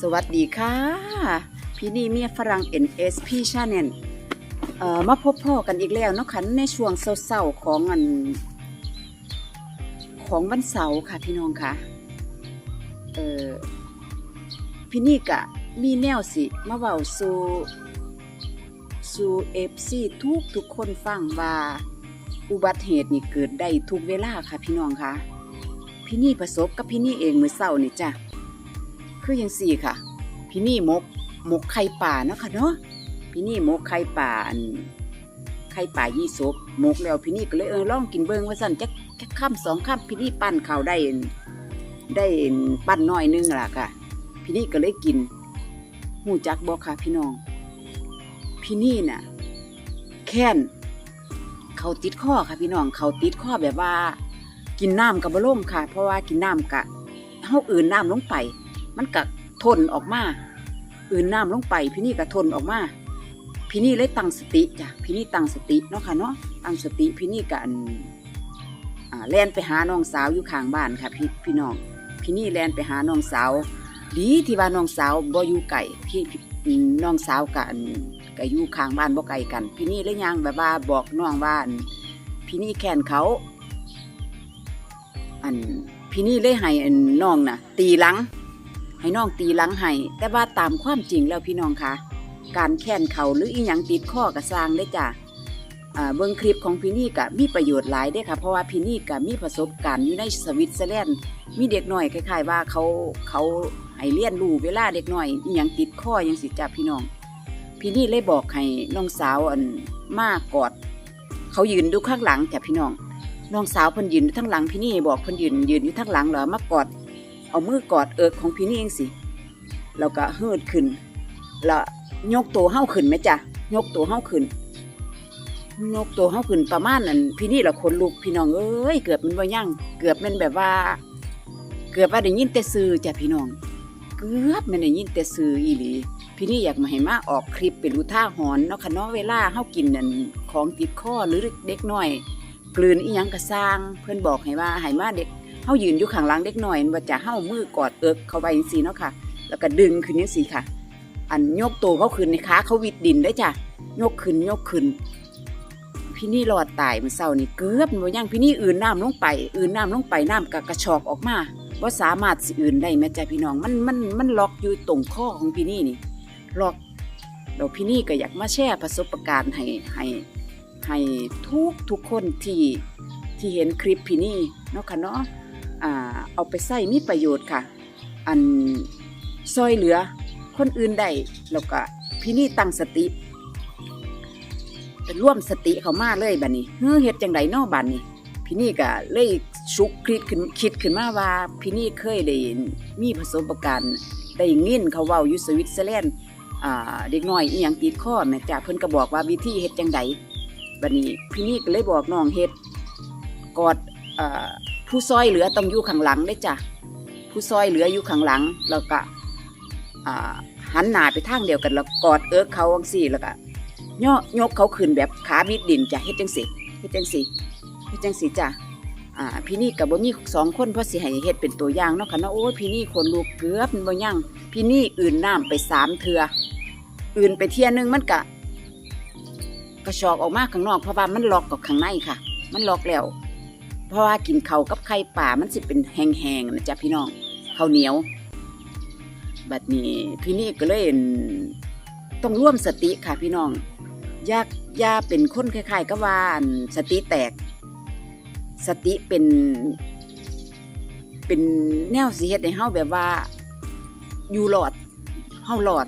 สวัสดีค่ะ พี่นี่เมียฝรั่ง NSP Channel เอ่อมาพบพ่อกันอีกแล้วเนาะค่ะในช่วงเศร้าๆของอัน ของวันเสาร์ค่ะพี่น้องค่ะเอ่อพี่นี่กะมีแนวสิมาเว้าสู่สู่เอฟซีทุกทุกคนฟังว่า อุบัติเหตุนี่เกิดได้ทุกเวลาค่ะพี่น้องค่ะ พี่นี่ประสบกับพี่นี่เองเมื่อเช้านี่จ้ะ คืออย่างสี่ค่ะ พี่นี่มกมกไข่ป่าเนาะค่ะเนาะพี่นี่มกไข่ป่าอันไข่ป่ายี่สบมกแล้วพี่นี่ก็เลยเออลองกินเบิ่งว่าสั่นจักจักค่ำสองค่ำพี่นี่ปั้นข้าวได้ได้ปั้นน้อยนึงล่ะค่ะ พี่นี่ก็เลยกินหูจักบอกค่ะพี่น้อง พี่นี่น่ะ แค้นเขาติดข้อค่ะพี่น้องเขาติดข้อแบบว่า กินน้ำกับบะล่มค่ะ เพราะว่ากินน้ำกะเฮาอื่นน้ำลงไป มันกะทนออกมาอื่นน้ำลงไปพี่นี่กะทนออกมาพี่นี่เลยตั้งสติจ้ะพี่นี่ตั้งสติเนาะค่ะเนาะตั้งสติพี่นี่กันแล่นไปหาน้องสาวอยู่ข้างบ้านค่ะพี่พี่น้องพี่นี่แล่นไปหาน้องสาว ดีที่ว่าน้องสาวบ่อยู่ไก่พี่น้องสาวกันก็อยู่ข้างบ้านบ่ไกลกัน พี่นี่เลยยังแบบว่าบอกน้องว่านพี่นี่แค้นเขาอันพี่นี่เลยให้นน้องน่ะ ตีหลัง ให้น้องตีหลังให้แต่ว่าตามความจริงแล้วพี่น้องคะการแค้นเขาหรืออีหยังติดข้อกระซางได้จ้ะเบิ่งคลิปของพี่นี่กะมีประโยชน์หลายเด้ค่ะ เพราะว่าพี่นี่กะมีประสบการณ์อยู่ในสวิตเซอร์แลนด์มีเด็กหน้อยคล้าย ๆ ว่าเขาเขาให้เรียนรู้เวลาเด็กหน้อยอีหยังติดข้อยังสิจ้ะพี่น้อง พี่นี่เลยบอกให้น้องสาวอันมากอดเขายืนดูข้างหลังจ้ะพี่น้องน้องสาวเพิ่นยืนอยู่ทั้งหลังพี่นี่บอกเพิ่นยืนยืนอยู่ทั้งหลังเหรอมากอด เอามือกอดเอิกของพี่นี่เองสิแล้วก็เฮืดขึ้น แล้วยกตัวเฮาขึ้นไหมจ๊ะยกตัวเฮาขึ้นยกตัวเฮาขึ้นประมาณนั้นพี่นี่ละคนลูกพี่น้องเอ้ยเกือบมันบ่ยั่งเกือบแมันแบบว่า เกือบว่าได้ยินแต่ซื่อจ้ะพี่น้อง เกือบมันได้ยินแต่ซื่ออีหลีพี่นี่อยากมาให้มาออกคลิปเป็นอุท่าหรณ์เนาะค่ะเนาะเวลาเฮากินนั่นของติดคอหรือเด็กน้อย กลืนอีหยังก็สร้างเพิ่อนบอกให้ว่าให้มาเด็กายืนอยู่ข้างหลังเด็กน้อยว่าจะเฮามือกอดเอิกเข้าไปจังซี่เนาะค่ะ แล้วก็ดึงขึ้นจังซี่ค่ะ อันยกตัวเขาขึ้นในขาเขาวิดดินได้จ้ะยกขึ้นยกขึ้น พี่นี่รอดตายมันเศร้านี่เกือบมันบ่ยังพี่นี่อื่นน้ำลงไป อื่นน้ำลงไปน้ำก็กระชอกออกมาว่าสามารถสิอื่นได้แม่จ้ะพี่น้องมันมันมันล็อกอยู่ตรงข้อของพี่นี่นี่ล็อกแล้วพี่นี่ก็อยากมาแชร์ประสบการณ์ให้ให้ให้ทุกทุกคนที่ที่เห็นคลิปพี่นี่เนาะค่ะเนาะ อ่าเอาไปใส่มีประโยชน์ค่ะ อันซอยเหลือคนอื่นได้แล้วก็พี่นี่ตั้งสติร่วมสติเขามาเลยบัดนี้เฮ้อเฮ็ดจังไดนาะบัดนี้พี่นี่ก็เลยชุกคิดขึ้นคิดขึ้นมาว่าพี่นี่เคยได้มีประสบการณ์ได้ยินเขาเว้าอยู่สวิตเซอร์แลนด์อ่าเด็กน้อยอีหยังติดข้อแม่จ้าเพิ่นก็บอกว่าวิธีเฮ็ดจังไดบัดนี้พี่นี่ก็เลยบอกน้องเฮ็ดกอดอ่า ผู้ซอยเหลือต้องอยู่ข้างหลังได้จ้ะผู้ซอยเหลืออยู่ข้างหลังแล้วก็หันหน้าไปทางเดียวกันแล้วกอดเอิกเขาจังซี่แล้วก็ย่อยกเขาขึ้นแบบขาบิดดินจ้ะเฮ็ดจังซี่เฮ็ดจังซี่เฮ็ดจังซี่จ้ะอ่าพี่นี่กับบ่มีสองคนเพราะสิให้เฮ็ดเป็นตัวอย่างเนาะค่ะเนาะโอ้พี่นี่คนลูกเกือบมันบ่ยังพี่นี่อื่นน้ำไปสามเทืออื่นไปเที่ยนึงมันกะกระชอกออกมาข้างนอกเพราะว่ามันล็อกกับข้างในค่ะ มันล็อกแล้ว เพราะว่ากินเขากับไข่ป่ามันสิเป็นแห้งๆนะจ๊ะพี่น้องข้าวเหนียว บัดนี้พี่นี่ก็เลยต้องร่วมสติค่ะพี่น้องยากยาเป็นคนคล้ายๆกับว่านสติแตก สติเป็น เป็นแนวสิเฮ็ดให้เฮาแบบว่า อยู่หลอดเฮาหลอด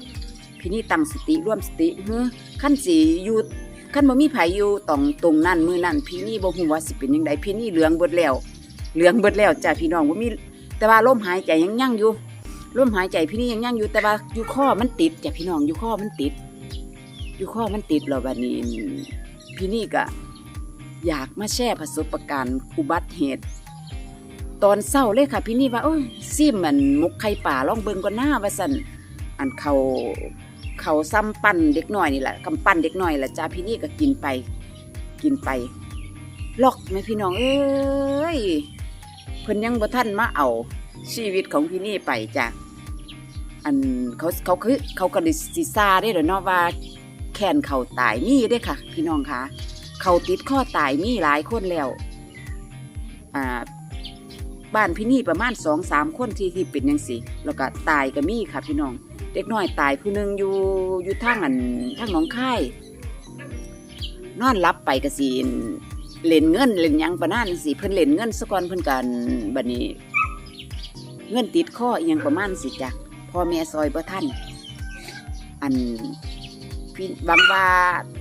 พี่นี่ตั้งสติร่วมสติเฮ้อขั้นสีอยู่ ขั้นบ่มีไผอยู่ตรงตรงนั้นมือนั้นพี่นี่บ่ฮู้ว่าสิเป็นจังไดพี่นี่เหลืองเบิดแล้ว เหลืองเบิดแล้วจ้ะพี่น้องบ่มี แต่ว่าลมหายใจยังยั่งอยู่ลมหายใจพี่นี่ยังยั่งอยู่แต่ว่าอยู่ข้อมันติดจ้ะพี่น้องอยู่ข้อมันติด อยู่ข้อมันติดแล้วบัดนี้พี่นี่ก็อยากมาแชร์ประสบการณ์อุบัติเหตุ ตอนเศร้าเลยค่ะ พี่นี่ว่าโอ้ยซิมมันมุกไข่ป่าลองเบิ่งก่อนหน้าว่าสั่นอันเขา เขาซ้ำปั้นเด็กน้อยนี่แหละกำปั้นเด็กน้อยแหละจ้าพี่นี่ก็กินไป กินไปลอกไหมพี่น้องเอ้ยเพิ่นยังบ่ทันมาเอาชีวิตของพี่นี่ไปจ้ะอันเขาเขาคือเขาก็ได้สิซาได้เหรอเนาะว่าแค้นเขาตายมีได้ค่ะ พี่น้องคะเขาติดข้อตายมีหลายคนแล้วอ่าบ้านพี่นี่ประมาณสองสามคนที่ที่เป็นยังสิแล้วก็ตายก็มีค่ะพี่น้อง เด็กน้อยตายผู้หนึงอยู่อยู่ทางอันทางหนองคายนอนรับไปกสิเล่นเงินเล่นหยังประมาณสิเพิ่นเล่นเงินสะก่อนเพิ่นกันบัดนี้ เงินติดข้ออีหยังประมาณสิจ้ะพ่อแม่ซอยบ่ทันอันพี่หวังว่า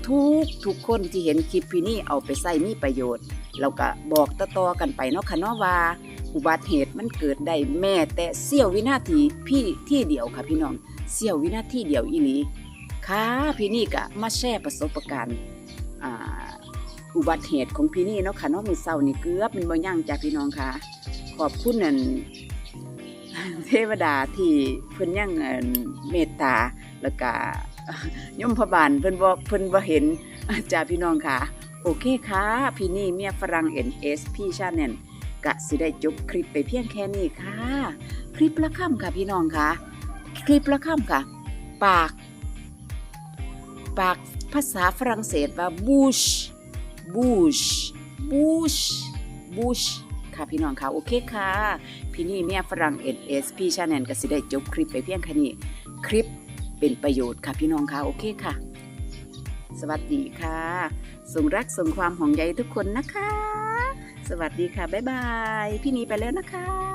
ทุกทุกคนที่เห็นคลิปพี่นี่เอาไปใส่มีประโยชน์แล้วก็บอกต่อๆกันไปเนาะค่ะเนาะว่า อุบัติเหตุมันเกิดได้แม่แต่เสี้ยววินาทีพี่ที่เดียวค่ะพี่น้องเสี้ยววินาทีเดียวอีหลีค่ะพี่นี่ก็มาแชร์ประสบการณ์อุบัติเหตุของพี่นี่เนาะค่ะเนาะมือเศร้านี่เกือบเป็นบ่ยั่งจากพี่น้องค่ะ ขอบคุณนั่นเทวดาที่เพิ่นยังเมตตาแล้วก็ยมพบาลเพิ่นบ่เพิ่นบ่เห็นจ้าพี่น้องค่ะ โอเคค่ะ พี่นี่เมียฝรั่ง NS พี่ชาแนล กะสิได้จบคลิปไปเพียงแค่นี้ค่ะ คลิปละค่ำค่ะพี่น้องค่ะ คลิปละค่ำค่ะ ปาก ปากภาษาฝรั่งเศสว่า bush bush bush bush ค่ะพี่น้องค่ะ โอเคค่ะ พี่นี่เมียฝรั่ง NS พี่ชาแนลก็สิได้จบคลิปไปเพียงแค่นี้คลิปเป็นประโยชน์ค่ะพี่น้องค่ะ โอเคค่ะ สวัสดีค่ะส่งรักส่งความห่วงใยทุกคนนะคะ สวัสดีค่ะ บ๊ายบาย พี่นีไปแล้วนะคะ